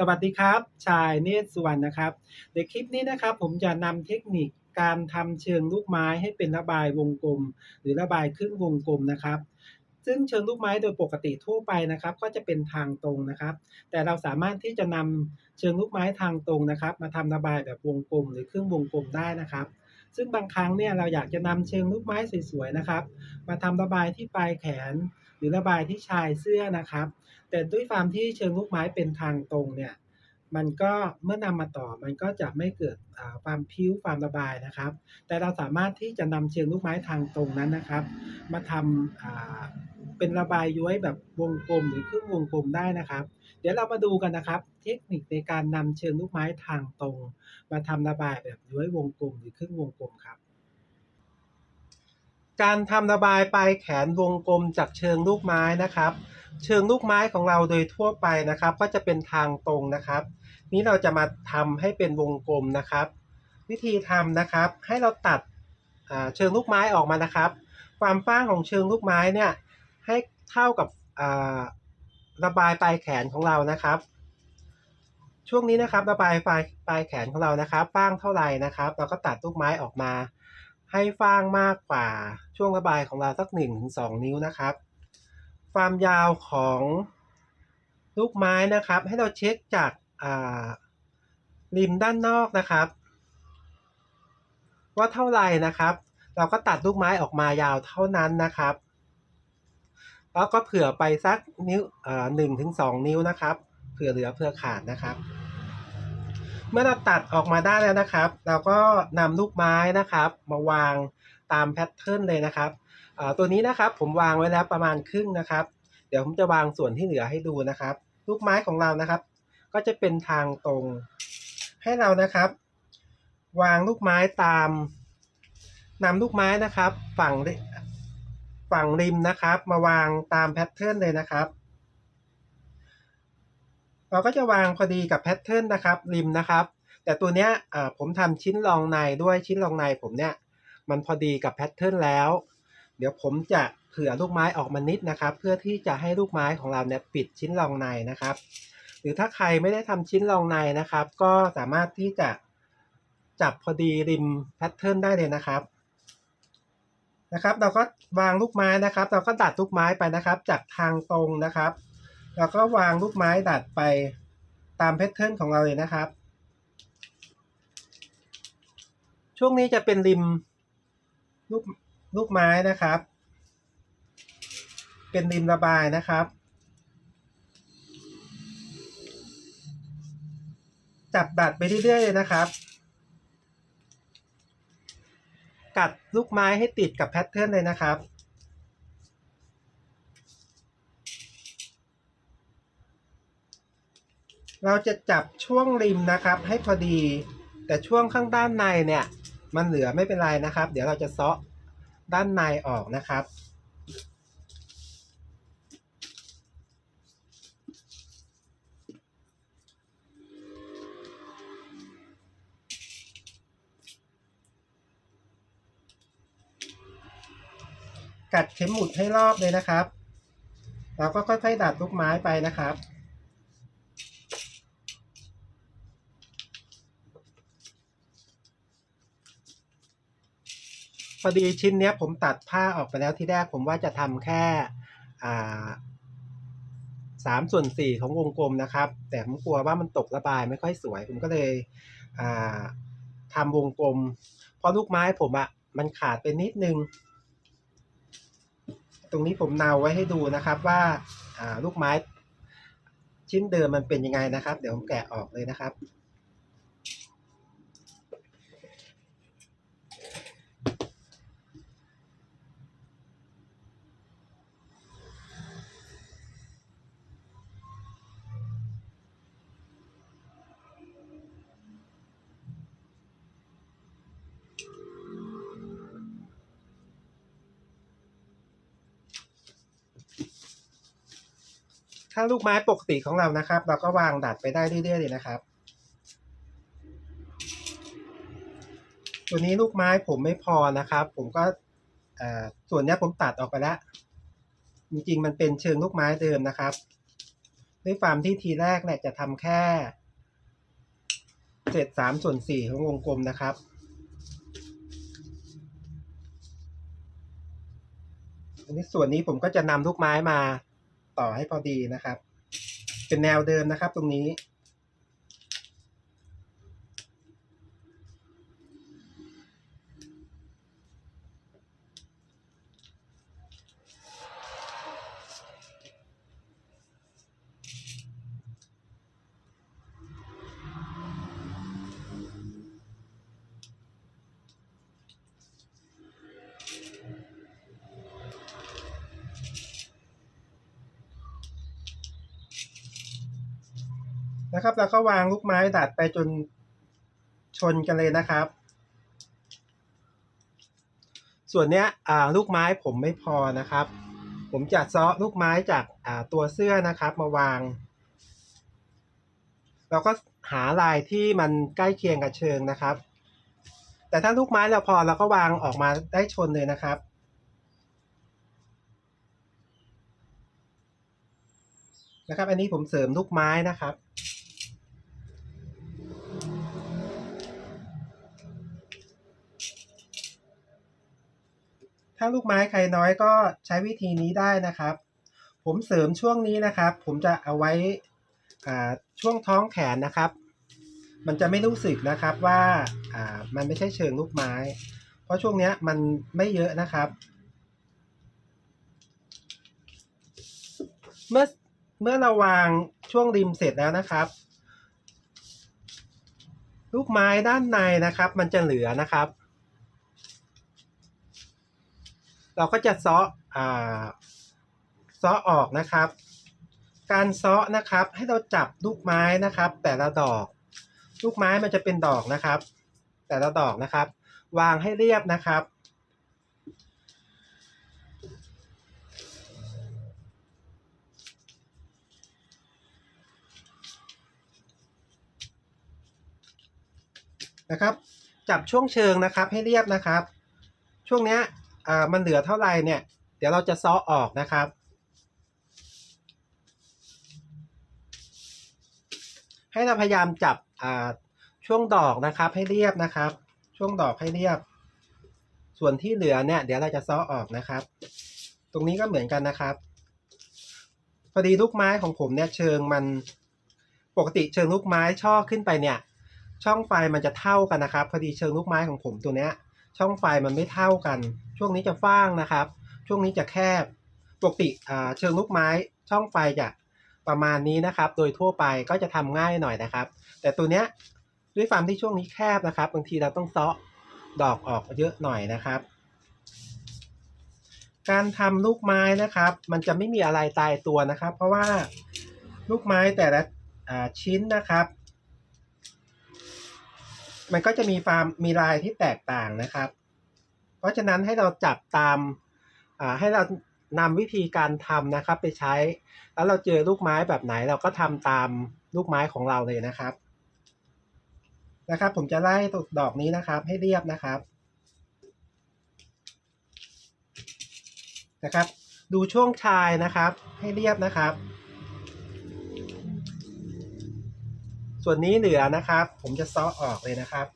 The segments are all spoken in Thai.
สวัสดีครับ ชายเนตรสุวรรณนะครับ ในคลิปนี้นะครับ ผมจะนำเทคนิคการทำเชิงลูกไม้ให้เป็นระบายวงกลม หรือระบายครึ่งวงกลมนะครับ ซึ่งเชิงลูกไม้โดยปกติทั่วไปนะครับ ก็จะเป็นทางตรงนะครับ แต่เราสามารถที่จะนำเชิงลูกไม้ทางตรงนะครับ มาทำระบายแบบวงกลม หรือครึ่งวงกลมได้นะครับ ซึ่งบางครั้งเนี่ยเราอยากจะนำเชิงลูกไม้สวยๆนะครับ มาทำระบายที่ปลายแขน หรือระบายที่ชายเสื้อนะครับ แต่ด้วยความที่เชิงลูกไม้เป็นทางตรงเนี่ยมันก็เมื่อนำมาต่อมันก็จะไม่เกิดความพิ้วความระบายนะครับ แต่เราสามารถที่จะนำเชิงลูกไม้ทางตรงนั้นนะครับ มาทำอ่าเป็นระบายย้วยแบบวงกลมหรือครึ่งวงกลมได้นะครับ เดี๋ยวเรามาดูกันนะครับ เทคนิคในการนำเชิงลูกไม้ทางตรง มาทำระบายแบบย้วยวงกลมหรือครึ่งวงกลมครับ การทำระบายปลายแขนวงกลมจากเชิงลูกไม้นะครับ เชิงลูกไม้ของเราโดยทั่วไปนะครับ ก็จะเป็นทางตรงนะครับ นี้เราจะมาทำให้เป็นวงกลมนะครับ วิธีทำนะครับ ให้เราตัดเชิงลูกไม้ออกมานะครับ ความฟ้างของเชิงลูกไม้เนี่ยให้เท่ากับระบายปลายแขนของเรานะครับ ช่วงนี้นะครับระบายปลายปลายแขนของเรานะครับฟ้างเท่าไหร่นะครับ เราก็ตัดลูกไม้ออกมา ให้ฟ้างมากกว่าช่วงระบายของเราสัก1-2 นิ้วนะครับ ความยาวของลูกไม้นะครับ ให้เราเช็คจากริมด้านนอกนะครับ ว่าเท่าไหร่นะครับ เราก็ตัดลูกไม้ออกมายาวเท่านั้นนะครับ แล้วก็เผื่อไปสักนิ้วหนึ่งถึงสองนิ้วนะครับ เผื่อเหลือเผื่อขาดนะครับ เมื่อเราตัดออกมาได้แล้วนะครับ เราก็นำลูกไม้นะครับ มาวางตามแพทเทิร์นเลยนะครับตัวนี้นะครับผมวางไว้แล้วประมาณครึ่งนะครับ เดี๋ยวผมจะวางส่วนที่เหลือให้ดูนะครับ ลูกไม้ของเรานะครับ ก็จะเป็นทางตรง ให้เรานะครับ วางลูกไม้ตามนำลูกไม้นะครับ ฝั่งฝั่งริมนะครับ มาวางตามแพทเทิร์นเลยนะครับ เราก็จะวางพอดีกับแพทเทิร์นนะครับริมนะครับ แต่ตัวเนี้ยอ่าผมทำชิ้นรองในด้วยชิ้นรองในผมเนี่ยมันพอดีกับแพทเทิร์นแล้ว เดี๋ยวผมจะเผื่อลูกไม้ออกมานิดนะครับ เพื่อที่จะให้ลูกไม้ของเราเนี่ยปิดชิ้นรองในนะครับ หรือถ้าใครไม่ได้ทำชิ้นรองในนะครับ ก็สามารถที่จะจับพอดีริมแพทเทิร์นได้เลยนะครับนะครับ เราก็วางลูกไม้นะครับ เราก็ดัดลูกไม้ไปนะครับ จากทางตรงนะครับ เราก็วางลูกไม้ดัดไปตามแพทเทิร์นของเราเลยนะครับ ช่วงนี้จะเป็นริมลูกลูกไม้นะครับ เป็นริมระบายนะครับ จับดัดไปเรื่อยๆเลยนะครับ กัดลูกไม้ให้ติดกับแพทเทิร์นเลยนะครับ เราจะจับช่วงริมนะครับ ให้พอดี แต่ช่วงข้างด้านในเนี่ย มันเหลือไม่เป็นไรนะครับ เดี๋ยวเราจะเซาะด้านในออกนะครับ กัดเข็มหมุดให้รอบเลยนะครับ เราก็ค่อยๆดัดลูกไม้ไปนะครับ อดีชิ้นเนี้ยผมตัดผ้าออกไปแล้วที่แรกผมว่าจะทำแค่อ่าสามส่วนสี่ของวงกลมนะครับ แต่ผมกลัวว่ามันตกระบายไม่ค่อยสวย ผมก็เลยอ่าทำวงกลม เพราะลูกไม้ผมอะมันขาดไปนิดนึง ตรงนี้ผมเนาไว้ให้ดูนะครับว่าอ่าลูกไม้ชิ้นเดิมมันเป็นยังไงนะครับ เดี๋ยวผมแกะออกเลยนะครับ ถ้าลูกไม้ปกติของเรานะครับ เราก็วางดัดไปได้เรื่อยๆเลยนะครับ ตัวนี้ลูกไม้ผมไม่พอนะครับ ผมก็ส่วนนี้ผมตัดออกไปแล้ว จริงๆ มันเป็นเชิงลูกไม้เดิมนะครับ ด้วยความที่ทีแรกเนี่ยจะทำแค่เศษสามส่วนสี่ของวงกลมนะครับอันนี้ส่วนนี้ผมก็จะนำลูกไม้มา ต่อให้พอดีนะครับ เป็นแนวเดิมนะครับตรงนี้ นะครับ แล้วก็วางลูกไม้ดัดไปจนชนกันเลยนะครับ ส่วนเนี้ยลูกไม้ผมไม่พอนะครับ ผมจะซาะลูกไม้จากตัวเสื้อนะครับ มาวาง เราก็หาลายที่มันใกล้เคียงกับเชิงนะครับ แต่ถ้าลูกไม้เราพอเราก็วางออกมาได้ชนเลยนะครับนะครับ อันนี้ผมเสริมลูกไม้นะครับ ถ้าลูกไม้ใครน้อยก็ใช้วิธีนี้ได้นะครับ ผมเสริมช่วงนี้นะครับ ผมจะเอาไว้อ่าช่วงท้องแขนนะครับ มันจะไม่รู้สึกนะครับว่าอ่ามันไม่ใช่เชิงลูกไม้ เพราะช่วงนี้มันไม่เยอะนะครับ เมื่อเมื่อเราวางช่วงริมเสร็จแล้วนะครับ ลูกไม้ด้านในนะครับ มันจะเหลือนะครับ เราก็จะซาะอ่าซาะออกนะครับ การซาะนะครับให้เราจับลูกไม้นะครับ แต่ละดอก ลูกไม้มันจะเป็นดอกนะครับ แต่ละดอกนะครับ วางให้เรียบนะครับนะครับ จับช่วงเชิงนะครับให้เรียบนะครับ ช่วงเนี้ย อ่ามันเหลือเท่าไหร่เนี่ย เดี๋ยวเราจะซ้อออกนะครับ ให้เราพยายามจับอ่าช่วงดอกนะครับให้เรียบนะครับ ช่วงดอกให้เรียบ ส่วนที่เหลือเนี่ย เดี๋ยวเราจะซ้อออกนะครับ ตรงนี้ก็เหมือนกันนะครับพอดีลูกไม้ของผมเนี่ยเชิงมันปกติเชิงลูกไม้ช่อขึ้นไปเนี่ย ช่องไฟมันจะเท่ากันนะครับ พอดีเชิงลูกไม้ของผมตัวเนี้ย ช่องไฟมันไม่เท่ากัน ช่วงนี้จะฟ้างนะครับ ช่วงนี้จะแคบปกติเชิงลูกไม้ช่องไฟจะประมาณนี้นะครับ โดยทั่วไปก็จะทำง่ายหน่อยนะครับ แต่ตัวเนี้ยด้วยความที่ช่วงนี้แคบนะครับ บางทีเราต้องเซาะดอกออกเยอะหน่อยนะครับ การทำลูกไม้นะครับ มันจะไม่มีอะไรตายตัวนะครับ เพราะว่าลูกไม้แต่ละชิ้นนะครับ มันก็จะมีฟาร์มมีลายที่แตกต่างนะครับ เพราะฉะนั้นให้เราจับตามอ่าให้เรานำวิธีการทำนะครับ ไปใช้ แล้วเราเจอลูกไม้แบบไหนเราก็ทำตามลูกไม้ของเราเลยนะครับ นะครับ ผมจะไล่ดอกนี้นะครับ ให้เรียบนะครับนะครับ ดูช่วงชายนะครับ ให้เรียบนะครับ ส่วนนี้เหลือนะครับ ผมจะซ้อออกเลยนะครับ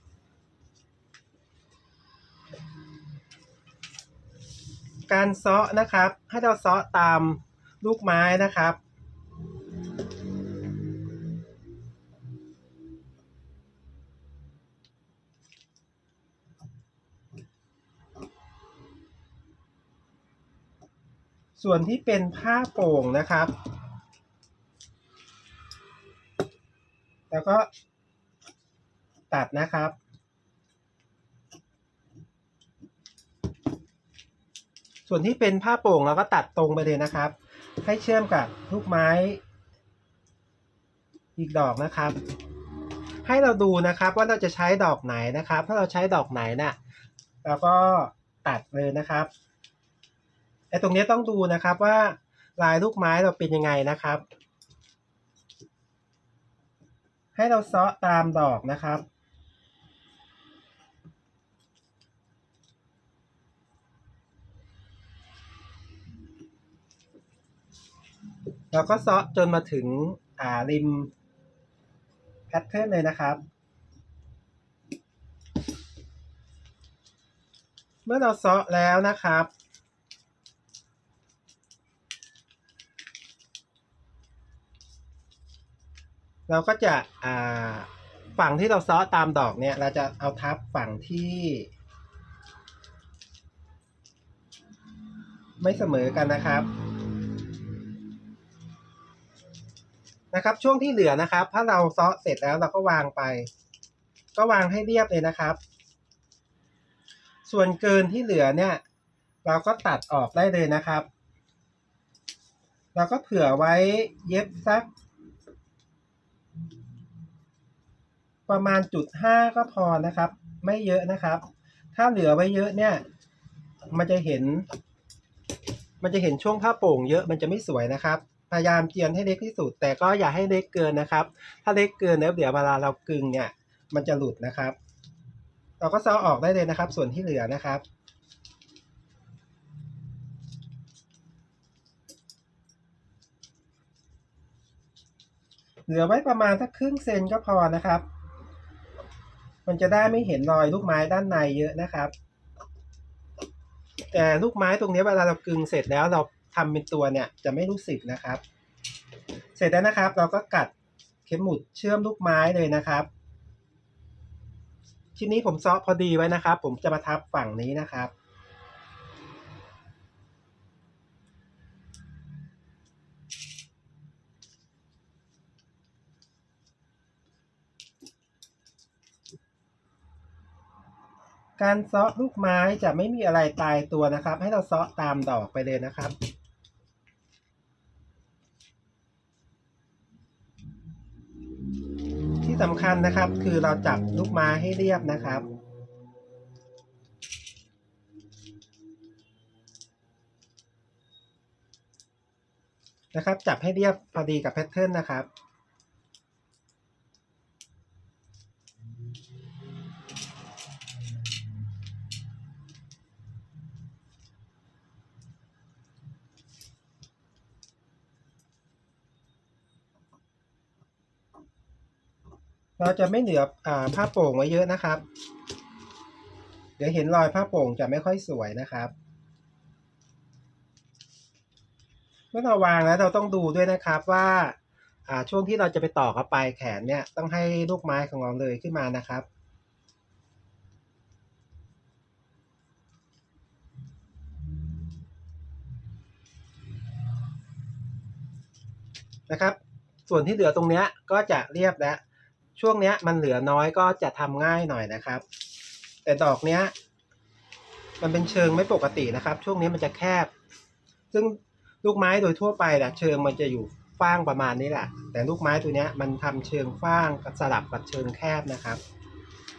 การซาะนะครับ ให้เราซาะตามลูกไม้นะครับส่วนที่เป็นผ้าโป่งนะครับ แล้วก็ตัดนะครับ ส่วนที่เป็นผ้าโป่งเราก็ตัดตรงไปเลยนะครับ ให้เชื่อมกับลูกไม้ อีกดอกนะครับ ให้เราดูนะครับว่าเราจะใช้ดอกไหนนะครับ ถ้าเราใช้ดอกไหนน่ะเราก็ตัดเลยนะครับไอ้ตรงนี้ต้องดูนะครับว่าลายลูกไม้เราเป็นยังไงนะครับ ให้เราเซาะตามดอกนะครับ เราก็เซาะจนมาถึงอ่าริมแพทเทิร์นเลยนะครับ เมื่อเราเซาะแล้วนะครับ เราก็จะอ่าฝั่งที่เราซาะตามดอกเนี่ย เราจะเอาทับฝั่งที่ ไม่เสมอกันนะครับนะครับ ช่วงที่เหลือนะครับ ถ้าเราซาะเสร็จแล้วเราก็วางไป ก็วางให้เรียบเลยนะครับ ส่วนเกินที่เหลือเนี่ย เราก็ตัดออกได้เลยนะครับ เราก็เผื่อไว้เย็บสัก ประมาณจุดห้าก็พอนะครับ ไม่เยอะนะครับ ถ้าเหลือไว้เยอะเนี่ย มันจะเห็น มันจะเห็นช่วงผ้าโป่งเยอะมันจะไม่สวยนะครับ พยายามเจียนให้เล็กที่สุด แต่ก็อย่าให้เล็กเกินนะครับ ถ้าเล็กเกินแล้วเดี๋ยวเวลาเรากึงเนี่ย มันจะหลุดนะครับ เราก็เซาออกได้เลยนะครับ ส่วนที่เหลือนะครับเหลือไว้ประมาณสักครึ่งเซนก็พอนะครับ มันจะได้ไม่เห็นรอยลูกไม้ด้านในเยอะนะครับ แต่ลูกไม้ตรงนี้เวลาเรากึงเสร็จแล้วเราทำเป็นตัวเนี่ยจะไม่รู้สึกนะครับ เสร็จแล้วนะครับ เราก็กัดเข็มหมุดเชื่อมลูกไม้เลยนะครับชิ้นนี้ผมซ้อพอดีไว้นะครับ ผมจะมาทับฝั่งนี้นะครับ การเซาะลูกไม้จะไม่มีอะไรตายตัวนะครับ ให้เราเซาะตามดอกไปเลยนะครับที่สำคัญนะครับคือเราจับลูกไม้ให้เรียบนะครับ นะครับ จับให้เรียบพอดีกับแพทเทิร์นนะครับ เราจะไม่เหลืออผ้าโป่งไว้เยอะนะครับ เดี๋ยวเห็นรอยผ้าโป่งจะไม่ค่อยสวยนะครับ เมื่อเราวางแล้วเราต้องดูด้วยนะครับว่าอ่าช่วงที่เราจะไปต่อกับปลายแขนเนี่ยต้องให้ลูกไม้ของเราเลยขึ้นมานะครับนะครับ ส่วนที่เหลือตรงเนี้ยก็จะเรียบแล้ว ช่วงเนี้ยมันเหลือน้อยก็จะทำง่ายหน่อยนะครับ แต่ดอกเนี้ย มันเป็นเชิงไม่ปกตินะครับ ช่วงนี้มันจะแคบ ซึ่งลูกไม้โดยทั่วไปนะเชิงมันจะอยู่ฟ้างประมาณนี้แหละ แต่ลูกไม้ตัวเนี้ยมันทำเชิงฟ้างกับสลับกับเชิงแคบนะครับ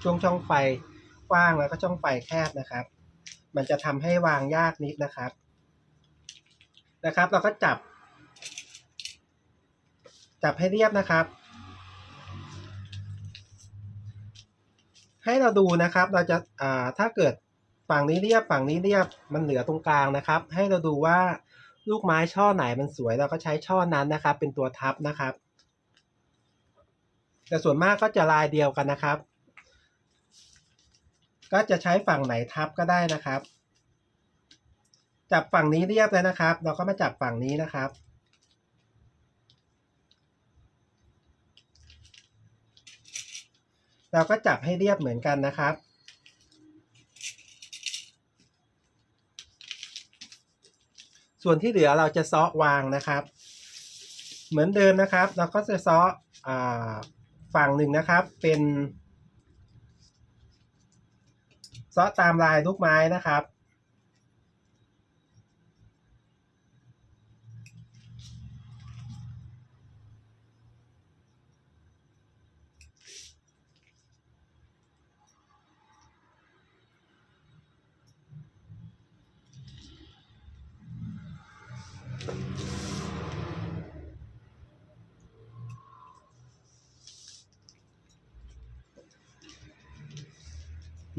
ช่วงช่องไฟกว้างแล้วก็ช่องไฟแคบนะครับ มันจะทำให้วางยากนิดนะครับ นะครับ เราก็จับ จับให้เรียบนะครับ ให้เราดูนะครับ เราจะอ่าถ้าเกิดฝั่งนี้เรียบฝั่งนี้เรียบมันเหลือตรงกลางนะครับ ให้เราดูว่าลูกไม้ช่อไหนมันสวยเราก็ใช้ช่อนั้นนะครับ เป็นตัวทับนะครับ แต่ส่วนมากก็จะลายเดียวกันนะครับ ก็จะใช้ฝั่งไหนทับก็ได้นะครับ จับฝั่งนี้เรียบแล้วนะครับ เราก็มาจับฝั่งนี้นะครับ เราก็จับให้เรียบเหมือนกันนะครับ ส่วนที่เหลือเราจะซาะวางนะครับ เหมือนเดิมนะครับ เราก็จะซาะอ่าฝั่งหนึ่งนะครับ เป็นซาะตามลายลูกไม้นะครับ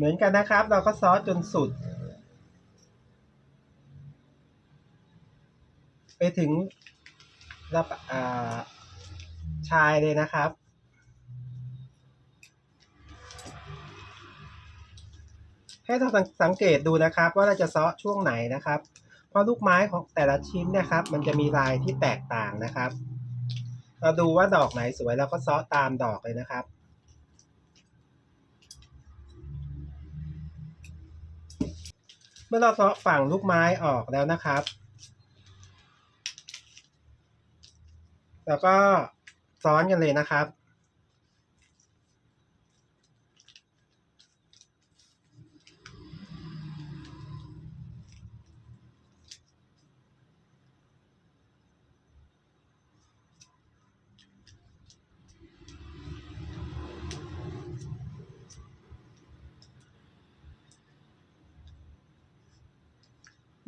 เหมือนกันนะครับ เราก็ซอสจนสุด ไปถึงระบอ่าชายเลยนะครับ ให้เราสังเกตดูนะครับ ว่าเราจะซาะช่วงไหนนะครับ เพราะลูกไม้ของแต่ละชิ้นเนะครับ มันจะมีลายที่แตกต่างนะครับ เราดูว่าดอกไหนสวยเราก็ซาะตามดอกเลยนะครับ มื่อเราเซาะฝั่งลูกไม้ออกแล้วนะครับ แล้วก็ซ้อนกันเลยนะครับ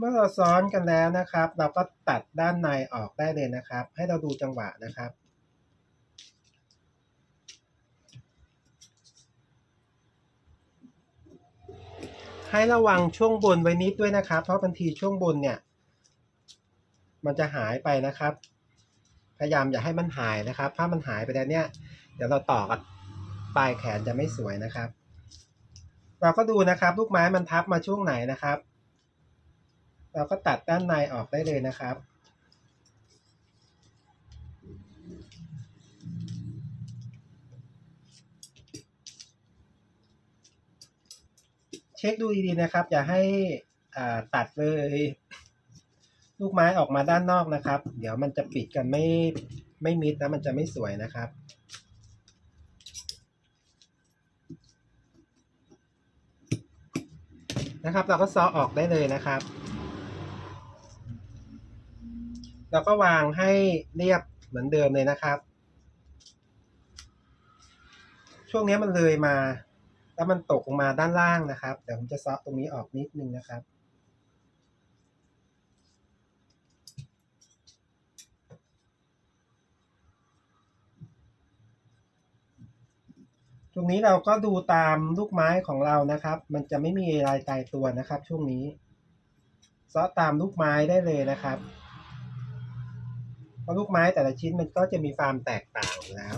มื่อเราซ้อนกันแล้วนะครับ เราก็ตัดด้านในออกได้เลยนะครับ ให้เราดูจังหวะนะครับ ให้ระวังช่วงบนไว้นิดด้วยนะครับ เพราะบางทีช่วงบนเนี่ย มันจะหายไปนะครับ พยายามอย่าให้มันหายนะครับ ถ้ามันหายไปแล้วเนี่ย เดี๋ยวเราต่อกับปลายแขนจะไม่สวยนะครับ เราก็ดูนะครับลูกไม้มันทับมาช่วงไหนนะครับ เราก็ตัดด้านในออกได้เลยนะครับ เช็คดูดีๆนะครับ อย่าให้อ่าตัดเลย ลูกไม้ออกมาด้านนอกนะครับ เดี๋ยวมันจะปิดกันไม่ไม่มิดนะมันจะไม่สวยนะครับนะครับ เราก็ซ้อออกได้เลยนะครับ เราก็วางให้เรียบเหมือนเดิมเลยนะครับ ช่วงนี้มันเลยมา แล้วมันตกลงมาด้านล่างนะครับ เดี๋ยวผมจะซ้อตรงนี้ออกนิดนึงนะครับตรงนี้เราก็ดูตามลูกไม้ของเรานะครับ มันจะไม่มีลายตายตัวนะครับ ช่วงนี้ซ้อตามลูกไม้ได้เลยนะครับ เพราะลูกไม้แต่ละชิ้นมันก็จะมีความแตกต่างอยู่แล้ว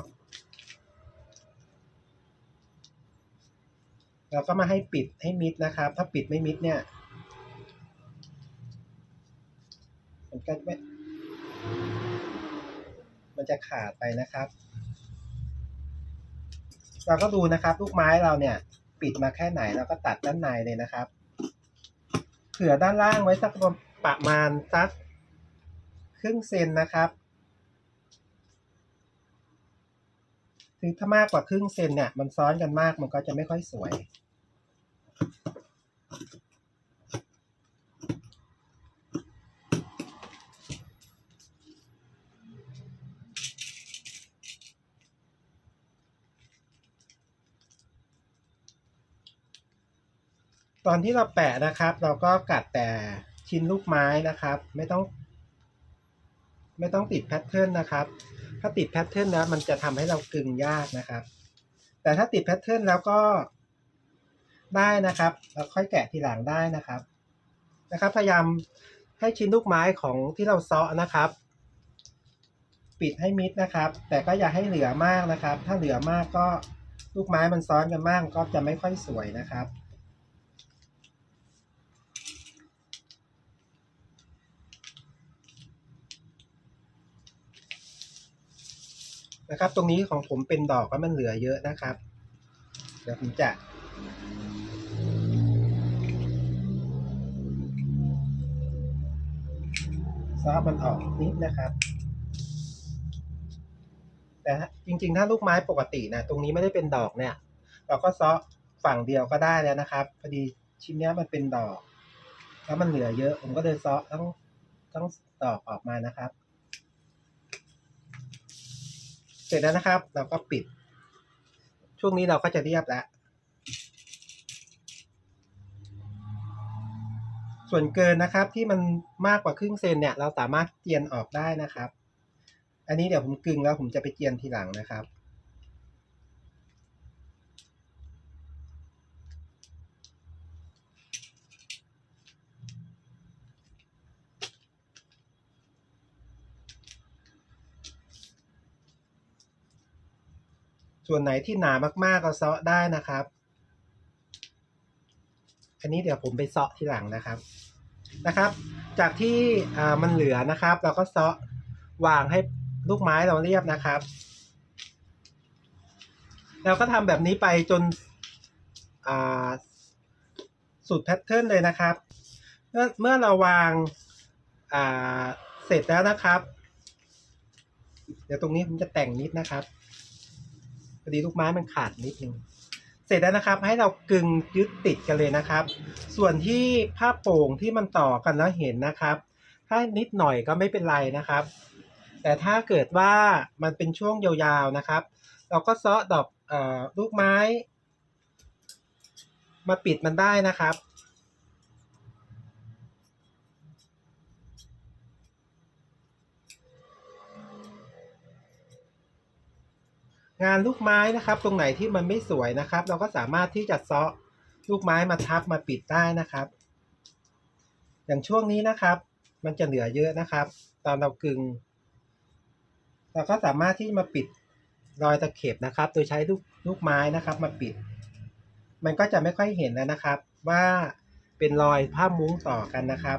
เราก็มาให้ปิดให้มิดนะครับ ถ้าปิดไม่มิดเนี่ยมันก็ไม่มันจะขาดไปนะครับ เราก็ดูนะครับ ลูกไม้เราเนี่ย ปิดมาแค่ไหนเราก็ตัดด้านในเลยนะครับเผื่อด้านล่างไว้สักประมาณสัก ครึ่งเซนนะครับคือถ้ามากกว่าครึ่งเซนเนี่ย มันซ้อนกันมากมันก็จะไม่ค่อยสวย ตอนที่เราแปะนะครับ เราก็กัดแต่ชิ้นลูกไม้นะครับ ไม่ต้อง ไม่ต้องติดแพทเทิร์นนะครับ ถ้าติดแพทเทิร์นแล้วมันจะทำให้เรากึงยากนะครับ แต่ถ้าติดแพทเทิร์นแล้วก็ได้นะครับเราค่อยแกะทีหลังได้นะครับ นะครับ พยายามให้ชิ้นลูกไม้ของที่เราเซาะนะครับ ปิดให้มิดนะครับ แต่ก็อย่าให้เหลือมากนะครับ ถ้าเหลือมากก็ลูกไม้มันซ้อนกันมากก็จะไม่ค่อยสวยนะครับ นะครับ ตรงนี้ของผมเป็นดอกก็มันเหลือเยอะนะครับ เดี๋ยวผมจะซอฟมันออกนิดนะครับ แต่จริงๆ ถ้าลูกไม้ปกตินะตรงนี้ไม่ได้เป็นดอกเนี่ย เราก็ซ้อฝั่งเดียวก็ได้แล้วนะครับพอดีชิ้นนี้มันเป็นดอก แล้วมันเหลือเยอะ ผมก็เลยซ้อทั้งทั้งดอกออกมานะครับ เสร็จแล้วนะครับ เราก็ปิด ช่วงนี้เราก็จะเรียบแล้ว ส่วนเกินนะครับที่มันมากกว่าครึ่งเซนเนี่ย เราสามารถเจียนออกได้นะครับ อันนี้เดี๋ยวผมกึงแล้วผมจะไปเจียนทีหลังนะครับ ส่วนไหนที่หนามากๆเราเซาะได้นะครับ อันนี้เดี๋ยวผมไปเซาะทีหลังนะครับนะครับ จากที่มันเหลือนะครับ เราก็เซาะวางให้ลูกไม้เราเรียบนะครับ เราก็ทำแบบนี้ไปจนสุดแพทเทิร์นเลยนะครับ เมื่อเมื่อเราวางาเสร็จแล้วนะครับ เดี๋ยวตรงนี้ผมจะแต่งนิดนะครับ พอดีลูกไม้มันขาดนิดนึงเสร็จแล้วนะครับให้เรากึงยึดติดกันเลยนะครับ ส่วนที่ผ้าโป่งที่มันต่อกันแล้วเห็นนะครับ ถ้านิดหน่อยก็ไม่เป็นไรนะครับ แต่ถ้าเกิดว่ามันเป็นช่วงยาวๆนะครับ เราก็เซาะดอกลูกไม้ มาปิดมันได้นะครับ งานลูกไม้นะครับ ตรงไหนที่มันไม่สวยนะครับ เราก็สามารถที่จะเซาะลูกไม้มาทับมาปิดได้นะครับ อย่างช่วงนี้นะครับ มันจะเหลือเยอะนะครับ ตอนเรากึงเราก็สามารถที่มาปิดรอยตะเข็บนะครับ โดยใช้ลูกลูกไม้นะครับ มาปิด มันก็จะไม่ค่อยเห็นแล้วนะครับ ว่าเป็นรอยผ้ามุ้งต่อกันนะครับ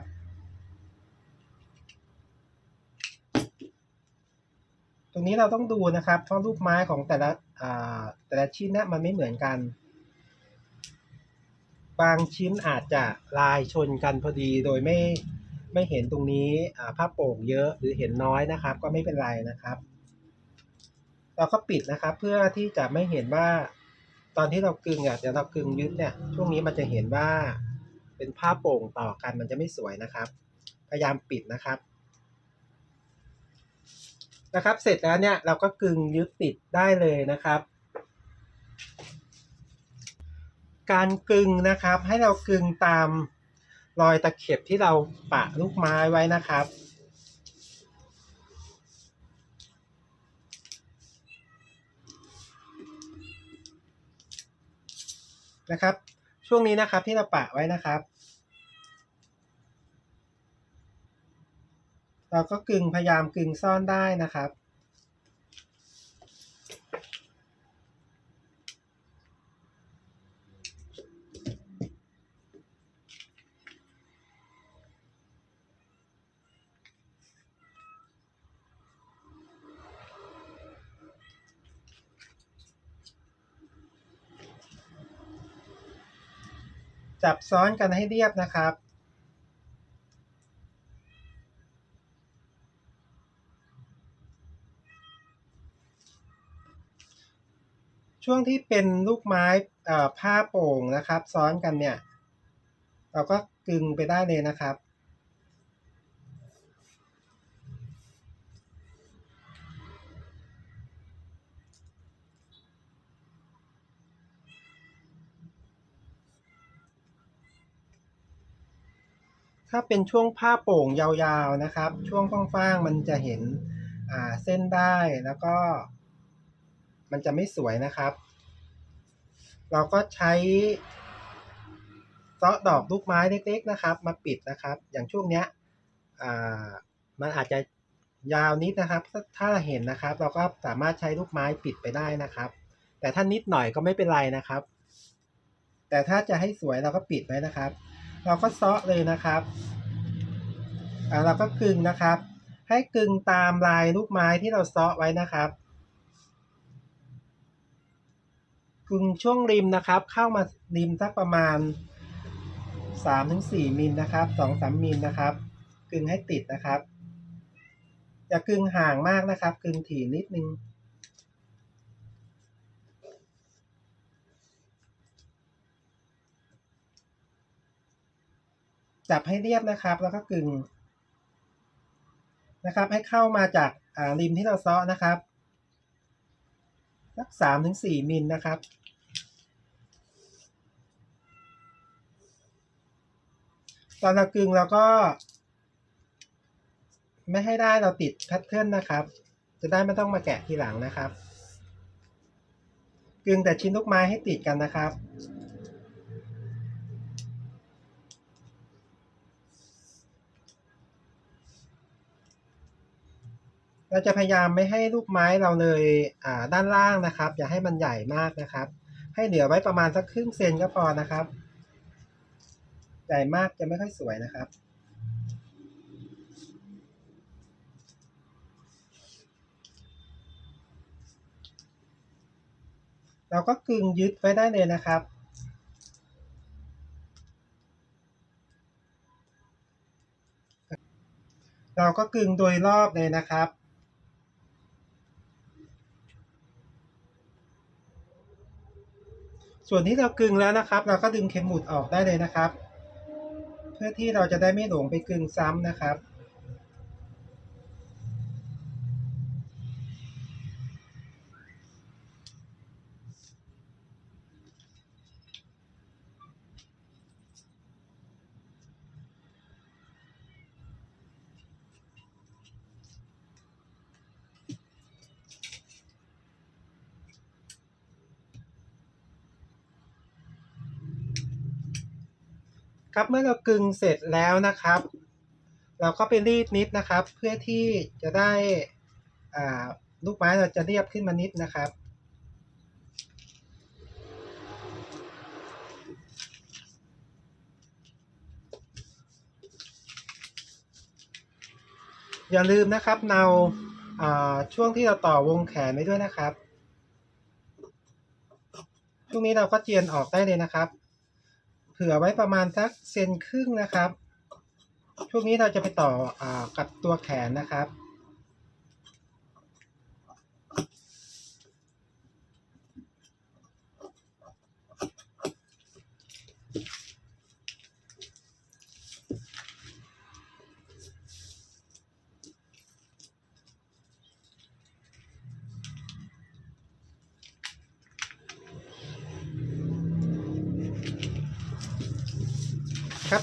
รงนี้เราต้องดูนะครับเพราะลูกไม้ของแต่ละแต่ละชิ้นนี่ยมันไม่เหมือนกัน บางชิ้นอาจจะลายชนกันพอดีโดยไม่ไม่เห็นตรงนี้อ่าผ้าโป่งเยอะหรือเห็นน้อยนะครับ ก็ไม่เป็นไรนะครับ เราก็ปิดนะครับเพื่อที่จะไม่เห็นว่าตอนที่เรากึงอะเดี๋ยวเรากึงยึดเนี่ยช่วงนี้มันจะเห็นว่าเป็นผ้าโป่งต่อกันมันจะไม่สวยนะครับ พยายามปิดนะครับ นะครับ เสร็จแล้วเนี่ยเราก็กึงยึดติดได้เลยนะครับ การกึงนะครับให้เรากึงตามรอยตะเข็บที่เราปะลูกไม้ไว้นะครับนะครับ ช่วงนี้นะครับที่เราปะไว้นะครับ เราก็กึงพยายามกึงซ่อนได้นะครับ จับซ้อนกันให้เรียบนะครับ ช่วงที่เป็นลูกไม้ผ้าโป่งนะครับ ซ้อนกันเนี่ย เราก็กึงไปได้เลยนะครับ ถ้าเป็นช่วงผ้าโป่งยาวๆนะครับ ช่วงฟ้างๆมันจะเห็นเส้นได้แล้วก็ มันจะไม่สวยนะครับ เราก็ใช้เซาะดอกลูกไม้เล็กๆนะครับ มาปิดนะครับ อย่างช่วงเนี้ยมันอาจจะยาวนิดนะครับ ถ้าถ้าเห็นนะครับ เราก็สามารถใช้ลูกไม้ปิดไปได้นะครับ แต่ถ้านิดหน่อยก็ไม่เป็นไรนะครับ แต่ถ้าจะให้สวยเราก็ปิดไว้นะครับ เราก็เซาะเลยนะครับเราก็กึงนะครับ ให้กึงตามลายลูกไม้ที่เราเซาะไว้นะครับ กึงช่วงริมนะครับ เข้ามาริมสักประมาณ 3-4ถึงมิลนะครับ2-3มิลนะครับ กึงให้ติดนะครับอย่ากึงห่างมากนะครับ กึงถี่นิดนึงจับให้เรียบนะครับ แล้วก็กึงนะครับ ให้เข้ามาจากริมที่เราซาะนะครับ สักสามถึงสี่มิลนะครับ ตอนเรากึงเราก็ ไม่ให้ได้เราติดแพทเทิร์นนะครับ จะได้ไม่ต้องมาแกะทีหลังนะครับ กึงแต่ชิ้นลูกไม้ให้ติดกันนะครับ เราจะพยายามไม่ให้ลูกไม้เราเลยอ่าด้านล่างนะครับ อย่าให้มันใหญ่มากนะครับ ให้เหลือไว้ประมาณสักครึ่งเซนก็พอนะครับ ใหญ่มากจะไม่ค่อยสวยนะครับเราก็กึงยึดไว้ได้เลยนะครับ เราก็กึงโดยรอบเลยนะครับ ส่วนที่เรากึงแล้วนะครับ เราก็ดึงเข็มหมุดออกได้เลยนะครับ เพื่อที่เราจะได้ไม่หลงไปกึงซ้ำนะครับ ครับเมื่อเรากึงเสร็จแล้วนะครับ เราก็ไปรีดนิดนะครับ เพื่อที่จะได้ลูกไม้เราจะเรียบขึ้นมานิดนะครับอย่าลืมนะครับเนาช่วงที่เราต่อวงแขนไว้ด้วยนะครับ ช่วงนี้เราก็เจียนออกได้เลยนะครับ เผื่อไว้ประมาณสักเซนครึ่งนะครับ ช่วงนี้เราจะไปต่ออกับตัวแขนนะครับ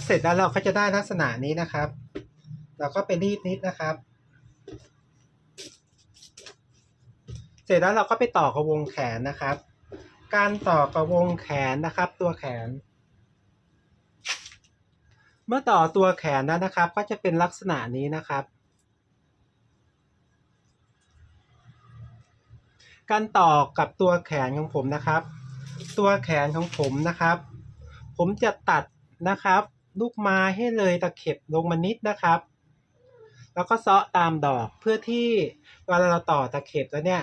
เสร็จแล้วเราก็จะได้ลักษณะนี้นะครับ เราก็ไปรีดนิดนะครับ เสร็จแล้วเราก็ไปต่อกับวงแขนนะครับ การต่อกับวงแขนนะครับ ตัวแขน เมื่อต่อตัวแขนแล้วนะครับ ก็จะเป็นลักษณะนี้นะครับการต่อกับตัวแขนของผมนะครับ ตัวแขนของผมนะครับ ผมจะตัดนะครับ ลูกไม้ให้เลยตะเข็บลงมานิดนะครับ แล้วก็เซาะตามดอกเพื่อที่เวลาเราต่อตะเข็บแล้วเนี่ย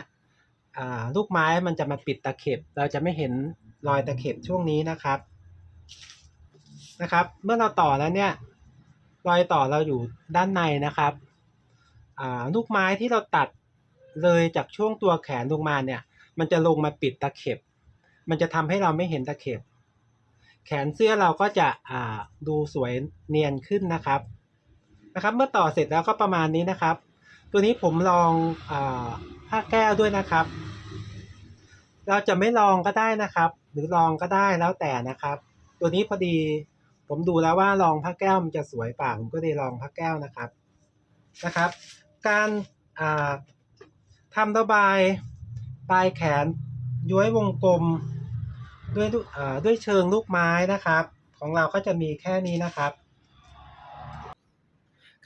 อ่าลูกไม้มันจะมาปิดตะเข็บ เราจะไม่เห็นรอยตะเข็บช่วงนี้นะครับนะครับ เมื่อเราต่อแล้วเนี่ย รอยต่อเราอยู่ด้านในนะครับอ่าลูกไม้ที่เราตัดเลยจากช่วงตัวแขนลงมาเนี่ย มันจะลงมาปิดตะเข็บ มันจะทำให้เราไม่เห็นตะเข็บ แขนเสื้อเราก็จะดูสวยเนียนขึ้นนะครับนะครับ เมื่อต่อเสร็จแล้วก็ประมาณนี้นะครับ ตัวนี้ผมลองอผ้าแก้วด้วยนะครับ เราจะไม่ลองก็ได้นะครับ หรือลองก็ได้แล้วแต่นะครับ ตัวนี้พอดีผมดูแล้วว่าลองผ้าแก้วมันจะสวยป่าผมก็เลยลองผ้าแก้วนะครับนะครับ การทำระบายปลายแขนย้วยวงกลม ด้วยด้วยเชิงลูกไม้นะครับ ของเราก็จะมีแค่นี้นะครับ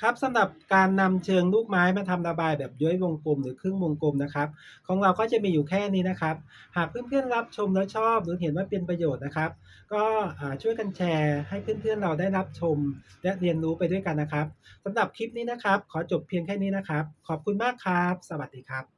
ครับสำหรับการนำเชิงลูกไม้มาทำระบายแบบย้วยวงกลมหรือครึ่งวงกลมนะครับ ของเราก็จะมีอยู่แค่นี้นะครับ หากเพื่อนๆรับชมแล้วชอบหรือเห็นว่าเป็นประโยชน์นะครับ ก็ช่วยกันแชร์ให้เพื่อนๆเราได้รับชม และเรียนรู้ไปด้วยกันนะครับสำหรับคลิปนี้นะครับ ขอจบเพียงแค่นี้นะครับ ขอบคุณมากครับ สวัสดีครับ